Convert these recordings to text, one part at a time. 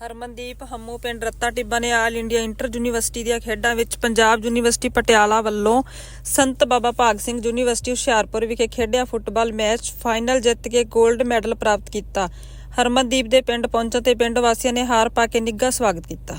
ਹਰਮਨਦੀਪ ਹੰਮੂ ਪਿੰਡ ਰੱਤਾ ਟਿੱਬਾ ਨੇ all India inter university ਦੀਆਂ ਖੇਡਾਂ ਵਿੱਚ ਪੰਜਾਬ ਯੂਨੀਵਰਸਿਟੀ ਪਟਿਆਲਾ ਵੱਲੋਂ ਸੰਤ ਬਾਬਾ ਭਾਗ ਸਿੰਘ ਯੂਨੀਵਰਸਿਟੀ ਹੁਸ਼ਿਆਰਪੁਰ ਵਿਖੇ ਖੇਡਿਆ ਫੁੱਟਬਾਲ ਮੈਚ, ਫਾਈਨਲ ਜਿੱਤ ਕੇ 골ਡ ਮੈਡਲ ਪ੍ਰਾਪਤ ਕੀਤਾ। ਹਰਮਨਦੀਪ ਦੇ ਪਿੰਡ ਪਹੁੰਚਣ ਤੇ ਪਿੰਡ ਵਾਸੀਆਂ ਨੇ ਹਾਰ ਪਾ ਕੇ ਨਿੱਘਾ ਸਵਾਗਤ ਕੀਤਾ।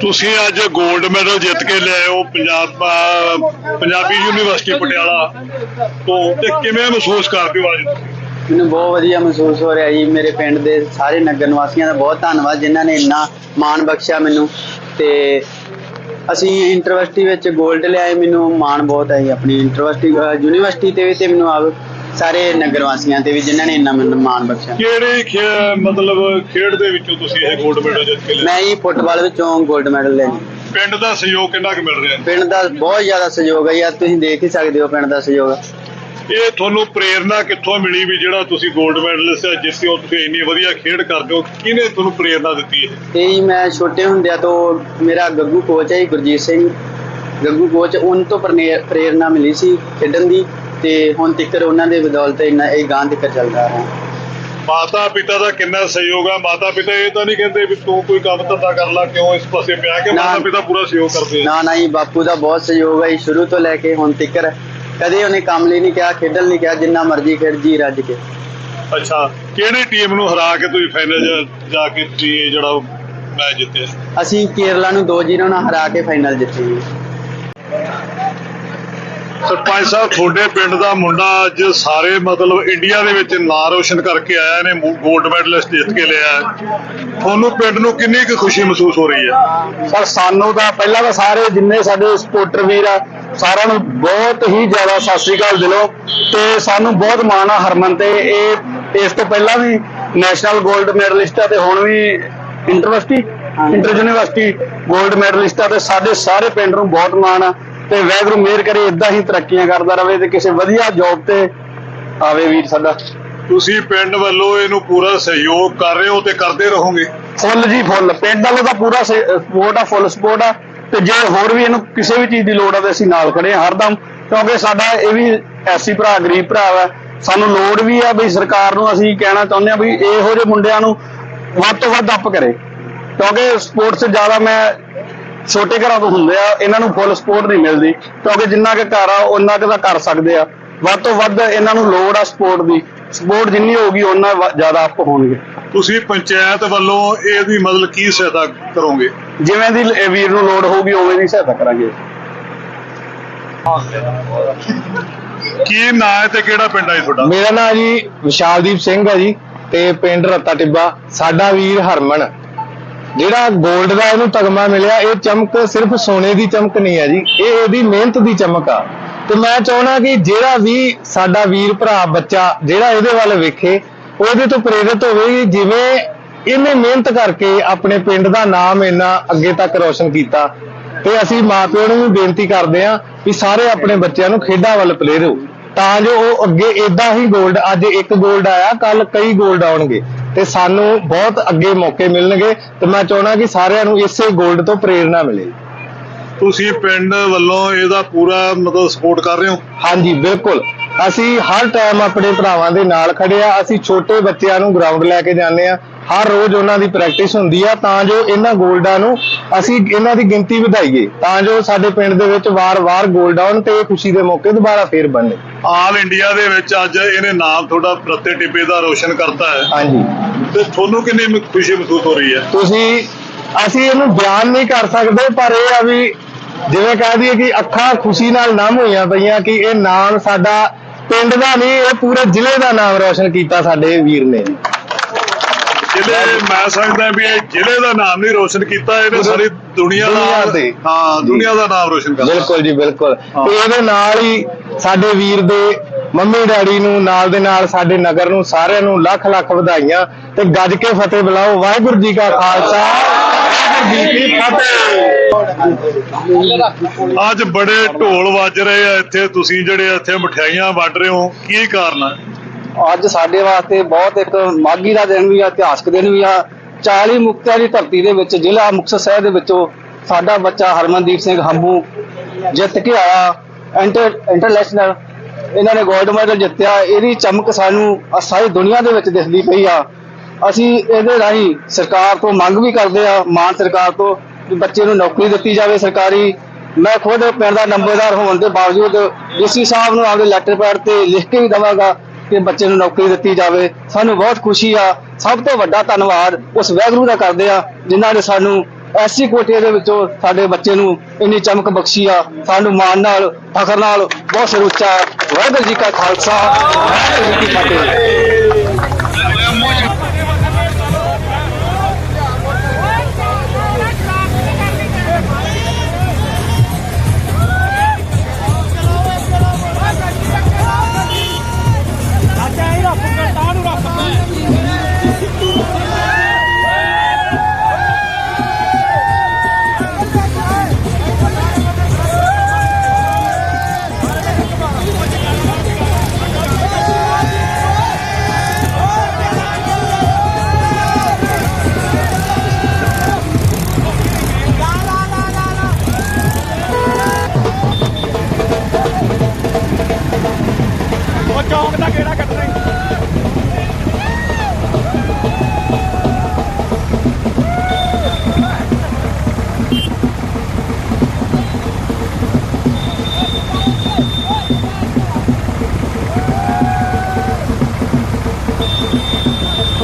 ਤੁਸੀਂ ਅੱਜ 골ਡ ਮੈਡਲ ਜਿੱਤ ਕੇ ਲਿਆਏ ਹੋ ਪੰਜਾਬ ਪੰਜਾਬੀ ਯੂਨੀਵਰਸਿਟੀ ਪਟਿਆਲਾ ਤੋਂ। ਤੇ ਕਿਵੇਂ ਮਹਿਸੂਸ ਕਰਦੇ ਹੋ ਅੱਜ? ਮੈਨੂੰ ਬਹੁਤ ਵਧੀਆ ਮਹਿਸੂਸ ਹੋ ਰਿਹਾ ਜੀ। ਮੇਰੇ ਪਿੰਡ ਦੇ ਸਾਰੇ ਨਗਰ ਨਿਵਾਸੀਆਂ ਦਾ ਬਹੁਤ ਧੰਨਵਾਦ, ਜਿਨ੍ਹਾਂ ਨੇ ਇੰਨਾ ਮਾਣ ਬਖਸ਼ਿਆ ਮੈਨੂੰ। ਤੇ ਅਸੀਂ ਇੰਟਰਵਿਊਸਿਟੀ ਵਿੱਚ 골ਡ ਲਿਆਏ। ਮੈਨੂੰ ਮਾਣ ਬਹੁਤ ਹੈ ਆਪਣੀ ਇੰਟਰਵਿਊਸਿਟੀ ਯੂਨੀਵਰਸਿਟੀ ਤੇ ਵੀ ਤੇ ਮੈਨੂੰ ਆਪ ਸਾਰੇ ਨਗਰ ਵਾਸੀਆਂ ਤੇ ਵੀ ਜਿਨ੍ਹਾਂ ਨੇ ਇੰਨਾ ਮੈਨੂੰ ਮਾਣ ਬਖਸ਼ਿਆ। ਕਿਹੜੇ ਖੇ- ਮਤਲਬ ਖੇਡ ਦੇ ਵਿੱਚੋਂ ਤੁਸੀਂ ਇਹ 골ਡ ਮੈਡਲ ਜਿੱਤ ਕੇ ਲਿਆ ਮੈਂ ਜੀ ਫੁੱਟਬਾਲ ਵਿੱਚੋਂ 골ਡ ਮੈਡਲ ਲੈ ਪਿੰਡ ਦਾ ਸਹਿਯੋਗ ਕਿੰਨਾ ਕੁ ਮਿਲ ਰਿਹਾ? ਪਿੰਡ ਦਾ ਬਹੁਤ ਜ਼ਿਆਦਾ ਸਹਿਯੋਗ ਹੈ ਯਾਰ ਤੁਸੀਂ ਦੇਖ ਹੀ ਸਕਦੇ ਹੋ ਪਿੰਡ ਦਾ ਸਹਿਯੋਗ। ਇਹ ਤੁਹਾਨੂੰ ਪ੍ਰੇਰਣਾ ਕਿੱਥੋਂ ਮਿਲੀ ਵੀ ਜਿਹੜਾ ਤੁਸੀਂ 골ਡ ਮੈਡਲਿਸਟ ਜਿੱਤੇ ਹੋ ਤੁਸੀਂ ਇੰਨੀ ਵਧੀਆ ਖੇਡ ਕਰਦੇ ਹੋ ਕਿਹਨੇ ਤੁਹਾਨੂੰ ਪ੍ਰੇਰਣਾ ਦਿੱਤੀ ਹੈ ਤੇ ਜੀ ਮੈਂ ਛੋਟੇ ਹੁੰਦਿਆਂ ਤੋਂ ਮੇਰਾ ਗੱਗੂ ਕੋਚ ਹੈ ਜੀ ਗੁਰਜੀਤ ਸਿੰਘ। ਗੱਗੂ ਕੋਚ ਉਹਨਾਂ ਤੋਂ ਪ੍ਰਨੇ- ਪ੍ਰੇਰਨਾ ਮਿਲੀ ਸੀ ਖੇਡਣ ਦੀ। ਤੇ ਹੁਣ ਤੱਕ ਉਹਨਾਂ ਦੇ ਬਦੌਲਤ ਇੰਨਾ ਇਹ ਗਾਂ ਤੱਕ ਚੱਲਦਾ ਰਿਹਾ। ਮਾਤਾ ਪਿਤਾ ਦਾ ਕਿੰਨਾ ਸਹਿਯੋਗ ਆ? ਮਾਤਾ ਪਿਤਾ ਇਹ ਤਾਂ ਨਹੀਂ ਕਹਿੰਦੇ ਵੀ ਤੂੰ ਕੋਈ ਕੰਮ ਧੰਦਾ ਕਰ ਲੈ ਕਿਉਂ ਇਸ ਪਾਸੇ ਪਿਆ ਕਿ। ਮਾਤਾ ਪਿਤਾ ਪੂਰਾ ਸਹਿਯੋਗ ਕਰਦੇ ਆ? ਨਾ ਨਾ ਜੀ ਬਾਪੂ ਦਾ ਬਹੁਤ ਸਹਿਯੋਗ ਹੈ ਸ਼ੁਰੂ ਤੋਂ ਲੈ ਕੇ ਹੁਣ ਤੱਕ ਕਦੇ ਉਹਨੇ ਕੰਮ ਲਈ ਨਹੀਂ ਕਿਹਾ ਖੇਡਣ ਨਹੀਂ ਕਿਹਾ ਜਿੰਨਾ ਮਰਜ਼ੀ ਖੇਡ ਜੀ ਰੱਜ ਕੇ। ਅੱਛਾ ਕਿਹੜੀ ਟੀਮ ਨੂੰ ਹਰਾ ਕੇ ਤੁਸੀਂ ਫਾਈਨਲ ਜਾ ਕੇ ਤੁਸੀਂ ਇਹ ਜਿਹੜਾ ਮੈਚ ਜਿੱਤਿਆ? ਅਸੀਂ ਕੇਰਲਾ ਨੂੰ 2-0 ਨਾਲ ਹਰਾ ਕੇ ਫਾਈਨਲ ਜਿੱਤੇ ਜੀ। ਸਰਪੰਚ ਸਾਹਿਬ ਤੁਹਾਡੇ ਪਿੰਡ ਦਾ ਮੁੰਡਾ ਅੱਜ ਸਾਰੇ ਮਤਲਬ ਇੰਡੀਆ ਦੇ ਵਿੱਚ ਨਾਂ ਰੋਸ਼ਨ ਕਰਕੇ ਆਇਆ ਨੇ ਗੋਲਡ ਮੈਡਲਿਸਟ ਜਿੱਤ ਕੇ ਲਿਆ ਤੁਹਾਨੂੰ ਪਿੰਡ ਨੂੰ ਕਿੰਨੀ ਕੁ ਖੁਸ਼ੀ ਮਹਿਸੂਸ ਹੋ ਰਹੀ ਹੈ? ਸਰ ਸਾਨੂੰ ਤਾਂ ਪਹਿਲਾਂ ਤਾਂ ਸਾਰੇ ਜਿੰਨੇ ਸਾਡੇ ਸਪੋਰਟਰ ਵੀਰ ਆ ਸਾਰਿਆਂ ਨੂੰ ਬਹੁਤ ਹੀ ਜ਼ਿਆਦਾ ਸਤਿ ਸ੍ਰੀ ਅਕਾਲ ਦਿਲੋਂ ਤੇ ਸਾਨੂੰ ਬਹੁਤ ਮਾਣ ਆ ਹਰਮਨ ਤੇ। ਇਹ ਇਸ ਤੋਂ ਪਹਿਲਾਂ ਵੀ ਨੈਸ਼ਨਲ ਗੋਲਡ ਮੈਡਲਿਸਟ ਆ ਤੇ ਹੁਣ ਵੀ intervarsity inter university gold medallist ਆ ਤੇ ਸਾਡੇ ਸਾਰੇ ਪਿੰਡ ਨੂੰ ਬਹੁਤ ਮਾਣ ਆ। ਤੇ ਵੈਗਰੂ ਮਿਹਰ ਕਰੇ ਇਦਾਂ ਹੀ ਤਰੱਕੀਆਂ ਕਰਦਾ ਰਵੇ ਤੇ ਕਿਸੇ ਵਧੀਆ ਜੌਬ ਤੇ ਆਵੇ ਵੀਰ ਸਾਡਾ। ਤੁਸੀਂ ਪਿੰਡ ਵੱਲੋਂ ਇਹਨੂੰ ਪੂਰਾ ਸਹਿਯੋਗ ਕਰ ਰਹੇ ਹੋ ਤੇ ਕਰਦੇ ਰਹੋਗੇ? ਫੁੱਲ ਜੀ ਫੁੱਲ। ਪਿੰਡ ਵਾਲੇ ਦਾ ਪੂਰਾ ਸਪੋਰਟ ਆ ਫੁੱਲ ਸਪੋਰਟ ਆ। ਤੇ ਜੇ ਹੋਰ ਵੀ ਇਹਨੂੰ ਕਿਸੇ ਵੀ ਚੀਜ਼ ਦੀ ਲੋੜ ਆ ਤੇ ਅਸੀਂ ਨਾਲ ਖੜੇ ਆ ਹਰਦਮ ਕਿਉਂਕਿ ਸਾਡਾ ਇਹ ਵੀ ਐਸੀ ਭਰਾ ਗਰੀਬ ਭਰਾ ਵਾ। ਸਾਨੂੰ ਲੋੜ ਵੀ ਆ ਵੀ ਸਰਕਾਰ ਨੂੰ ਅਸੀਂ ਕਹਿਣਾ ਚਾਹੁੰਦੇ ਆ ਵੀ ਇਹੋ ਜਿਹੇ ਮੁੰਡਿਆਂ ਨੂੰ ਵੱਧ ਤੋਂ ਵੱਧ ਅਪ ਕਰੇ। ਕਿਉਂਕਿ ਸਪੋਰਟਸ ਜ਼ਿਆਦਾ ਮੈਂ ਛੋਟੇ ਘਰਾਂ ਤੋਂ ਹੁੰਦੇ ਆ ਇਹਨਾਂ ਨੂੰ ਫੁੱਲ ਸਪੋਰਟ ਨਹੀਂ ਮਿਲਦੀ ਕਿਉਂਕਿ ਜਿੰਨਾ ਕੁ ਘਰ ਆ ਉਹਨਾਂ ਕੁ ਤਾਂ ਕਰ ਸਕਦੇ ਆ। ਵੱਧ ਤੋਂ ਵੱਧ ਇਹਨਾਂ ਨੂੰ ਲੋੜ ਆ ਸਪੋਰਟ ਦੀ। ਸਪੋਰਟ ਜਿੰਨੀ ਹੋਊਗੀ ਉਹਨਾਂ ਜ਼ਿਆਦਾ ਅਪ ਹੋਣਗੇ। ਤੁਸੀਂ ਪੰਚਾਇਤ ਵੱਲੋਂ ਇਹਦੀ ਮਤਲਬ ਕੀ ਸਹਾਇਤਾ ਕਰੋਗੇ? ਜਿਵੇਂ ਦੀ ਵੀਰ ਨੂੰ ਲੋੜ ਹੋਊਗੀ ਉਵੇਂ ਦੀ ਸਹਾਇਤਾ ਕਰਾਂਗੇ। ਕੀ ਨਾਂ ਹੈ ਤੇ ਕਿਹੜਾ ਪਿੰਡ ਹੈ ਜੀ ਤੁਹਾਡਾ? ਮੇਰਾ ਨਾਮ ਜੀ ਵਿਸ਼ਾਲਦੀਪ ਸਿੰਘ ਹੈ ਜੀ ਤੇ ਪਿੰਡ ਰੱਤਾ ਟਿੱਬਾ। ਸਾਡਾ ਵੀਰ ਹਰਮਨ। ਜਿਹੜਾ 골ਡ ਦਾ ਇਹਨੂੰ ਤਗਮਾ ਮਿਲਿਆ, ਇਹ ਚਮਕ ਸਿਰਫ ਸੋਨੇ ਦੀ ਚਮਕ ਨਹੀਂ ਹੈ ਜੀ, ਇਹ ਇਹਦੀ ਮਿਹਨਤ ਦੀ ਚਮਕ ਆ। ਤੇ ਮੈਂ ਚਾਹੁੰਦਾ ਕਿ ਜਿਹੜਾ ਵੀ ਸਾਡਾ ਵੀਰ ਭਰਾ, ਬੱਚਾ ਜਿਹੜਾ ਇਹਦੇ ਵੱਲ ਵੇਖੇ ਉਹ ਇਹਦੇ ਤੋਂ ਪ੍ਰੇਰਿਤ ਹੋਵੇ ਜਿਵੇਂ ਇਹਨੇ ਮਿਹਨਤ ਕਰਕੇ ਆਪਣੇ ਪਿੰਡ ਦਾ ਨਾਮ ਇੰਨਾ ਅੱਗੇ ਤੱਕ ਰੌਸ਼ਨ ਕੀਤਾ। ਤੇ ਅਸੀਂ ਮਾਂ ਪਿਓ ਨੂੰ ਵੀ ਬੇਨਤੀ ਕਰਦੇ ਹਾਂ ਵੀ ਸਾਰੇ ਆਪਣੇ ਬੱਚਿਆਂ ਨੂੰ ਖੇਡਾਂ ਵੱਲ ਪਲੇ ਤਾਂ ਜੋ ਉਹ ਅੱਗੇ ਏਦਾਂ ਹੀ 골ਡ ਅੱਜ ਇੱਕ 골ਡ ਆਇਆ ਕੱਲ ਕਈ 골ਡ ਆਉਣਗੇ। ਤੇ ਸਾਨੂੰ ਬਹੁਤ ਅੱਗੇ ਮੌਕੇ ਮਿਲਣਗੇ ਤੇ ਮੈਂ ਚਾਹਣਾ ਕਿ ਸਾਰਿਆਂ ਨੂੰ ਇਸੇ 골ਡ ਤੋਂ ਪ੍ਰੇਰਣਾ ਮਿਲੇ। ਤੁਸੀਂ ਪਿੰਡ ਵੱਲੋਂ ਇਹਦਾ ਪੂਰਾ ਮਤਲਬ ਸਪੋਰਟ ਕਰ ਰਹੇ ਹੋ? ਹਾਂਜੀ ਬਿਲਕੁਲ। ਅਸੀਂ ਹਰ ਟਾਈਮ ਆਪਣੇ ਭਰਾਵਾਂ ਦੇ ਨਾਲ ਖੜੇ ਆ। ਅਸੀਂ ਛੋਟੇ ਬੱਚਿਆਂ ਨੂੰ ਗਰਾਊਂਡ ਲੈ ਕੇ ਜਾਂਦੇ ਆ। ਹਰ ਰੋਜ਼ ਉਹਨਾਂ ਦੀ ਪ੍ਰੈਕਟਿਸ ਹੁੰਦੀ ਆ ਤਾਂ ਜੋ ਇਹਨਾਂ 골ਡਾਂ ਨੂੰ ਅਸੀਂ ਇਹਨਾਂ ਦੀ ਗਿਣਤੀ ਵਧਾਈਏ ਤਾਂ ਜੋ ਸਾਡੇ ਪਿੰਡ ਦੇ ਵਿੱਚ ਵਾਰ-ਵਾਰ 골ਡ ਆਉਣ ਤੇ ਖੁਸ਼ੀ ਦੇ ਮੌਕੇ ਦੁਬਾਰਾ ਫੇਰ ਬਣਨੇ। ਆਲ ਇੰਡੀਆ ਦੇ ਵਿੱਚ ਅੱਜ ਇਹਨੇ ਨਾਮ ਤੁਹਾਡਾ ਰੱਤੇ ਟਿੱਬੇ ਦਾ ਰੋਸ਼ਨ ਕਰਤਾ ਹੈ। ਹਾਂਜੀ। ਤੇ ਤੁਹਾਨੂੰ ਕਿੰਨੀ ਖੁਸ਼ੀ ਮਹਿਸੂਸ ਹੋ ਰਹੀ ਹੈ? ਤੁਸੀਂ ਅਸੀਂ ਇਹਨੂੰ ਬਿਆਨ ਨਹੀਂ ਕਰ ਸਕਦੇ ਪਰ ਇਹ ਆ ਵੀ ਜਿਵੇਂ ਕਹਿ ਦਈਏ ਕਿ ਅੱਖਾਂ ਖੁਸ਼ੀ ਨਾਲ ਨਮ ਹੋਈਆਂ ਪਈਆਂ ਕਿ ਇਹ ਨਾਮ ਸਾਡਾ ਪਿੰਡ ਦਾ ਨਹੀਂ ਇਹ ਪੂਰੇ ਜ਼ਿਲ੍ਹੇ ਦਾ ਨਾਮ ਰੌਸ਼ਨ ਕੀਤਾ ਸਾਡੇ ਵੀਰ ਨੇ। ਜ਼ਿਲ੍ਹੇ ਮੈਂ ਸਮਝਦਾ ਵੀ ਇਹ ਜ਼ਿਲ੍ਹੇ ਦਾ ਨਾਮ ਨਹੀਂ ਰੋਸ਼ਨ ਕੀਤਾ ਇਹਨੇ ਸਾਰੀ ਦੁਨੀਆ ਦੁਨੀਆ ਦਾ। ਹਾਂ ਦੁਨੀਆ ਦਾ ਨਾਮ ਰੋਸ਼ਨ ਕਰਤਾ। ਬਿਲਕੁਲ ਜੀ ਬਿਲਕੁਲ। ਹਾਂ। ਤੇ ਇਹਦੇ ਨਾਲ ਹੀ ਸਾਡੇ ਵੀਰ ਦੇ ਮੰਮੀ ਡੈਡੀ ਨੂੰ ਨਾਲ ਦੇ ਨਾਲ ਸਾਡੇ ਨਗਰ ਨੂੰ ਸਾਰਿਆਂ ਨੂੰ ਲੱਖ ਲੱਖ ਵਧਾਈਆਂ। ਤੇ ਗੱਜ ਕੇ ਫਤਿਹ ਬੁਲਾਓ। ਵਾਹਿਗੁਰੂ ਜੀ ਕਾ ਖਾਲਸਾ। ਵਾਹਿਗੁਰੂ ਜੀ ਕੀ ਫਤਿਹ। ਅੱਜ ਬੜੇ ਢੋਲ ਵੱਜ ਰਹੇ ਆ ਇੱਥੇ। ਤੁਸੀਂ ਜਿਹੜੇ ਇੱਥੇ ਮਠਿਆਈਆਂ ਵੰਡ ਰਹੇ ਹੋ ਕੀ ਕਾਰਨ ਹੈ ਅੱਜ ਸਾਡੇ ਵਾਸਤੇ ਬਹੁਤ ਇੱਕ ਮਾਗੀ ਦਾ ਦਿਨ ਵੀ ਆ, ਇਤਿਹਾਸਕ ਦਿਨ ਵੀ ਆ। 40 ਮੁਕਤਿਆਂ ਦੀ ਧਰਤੀ ਦੇ ਵਿੱਚ, ਜ਼ਿਲ੍ਹਾ ਮੁਕਤਸਰ ਸਾਹਿਬ ਦੇ ਵਿੱਚੋਂ ਸਾਡਾ ਬੱਚਾ ਹਰਮਨਦੀਪ ਸਿੰਘ ਹੰਬੂ ਜਿੱਤ ਕੇ ਆਇਆ। ਇੰਟਰ, ਇੰਟਰਨੈਸ਼ਨਲ, ਇਹਨਾਂ ਨੇ 골ਡ ਮੈਡਲ ਜਿੱਤਿਆ। ਇਹਦੀ ਚਮਕ ਸਾਨੂੰ ਸਾਰੀ ਦੁਨੀਆ ਦੇ ਵਿੱਚ ਦਿਖਦੀ ਪਈ ਆ। ਅਸੀਂ ਇਹਦੇ ਰਾਹੀਂ ਸਰਕਾਰ ਤੋਂ ਮੰਗ ਵੀ ਕਰਦੇ ਆ, ਮਾਨ ਸਰਕਾਰ ਤੋਂ ਕਿ ਬੱਚੇ ਨੂੰ ਨੌਕਰੀ ਦਿੱਤੀ ਜਾਵੇ ਸਰਕਾਰੀ। ਮੈਂ ਖੁਦ ਪਿੰਡ ਦਾ ਨੰਬਰਦਾਰ ਹੋਣ ਦੇ ਬਾਵਜੂਦ, ਡੀਸੀ ਸਾਹਿਬ ਨੂੰ ਆਪਦੇ ਲੈਟਰ ਪੈਡ ਤੇ ਲਿਖ ਕੇ ਵੀ ਦਵਾਂਗਾ ਕਿ ਬੱਚੇ ਨੂੰ ਨੌਕਰੀ ਦਿੱਤੀ ਜਾਵੇ। ਸਾਨੂੰ ਬਹੁਤ ਖੁਸ਼ੀ ਆ। ਸਭ ਤੋਂ ਵੱਡਾ ਧੰਨਵਾਦ ਉਸ ਵੈਗਰੂ ਦਾ ਕਰਦੇ ਆ, ਜਿਨ੍ਹਾਂ ਨੇ ਸਾਨੂੰ ਐਸੀ ਕੋਟੇ ਦੇ ਵਿੱਚੋਂ ਸਾਡੇ ਬੱਚੇ ਨੂੰ ਇੰਨੀ ਚਮਕ ਬਖਸ਼ੀ ਆ। ਸਾਨੂੰ ਮਾਣ ਨਾਲ, ਫਖਰ ਨਾਲ ਬਹੁਤ ਸਿਰ ਵਾਹਿਗੁਰੂ ਜੀ ਕਾ ਖਾਲਸਾ। ਵਾਹਿਗੁਰੂ ਜੀ ਕੀ ਫਤਿਹ।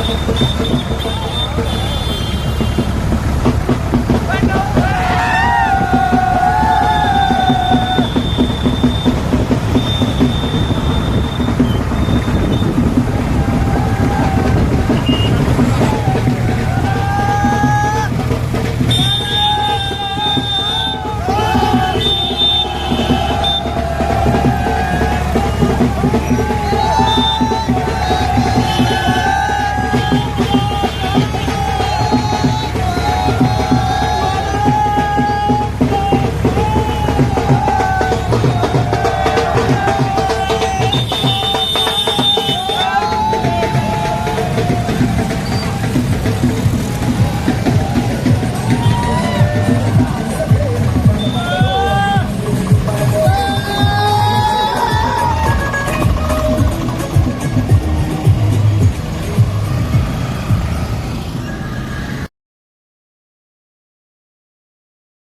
先生。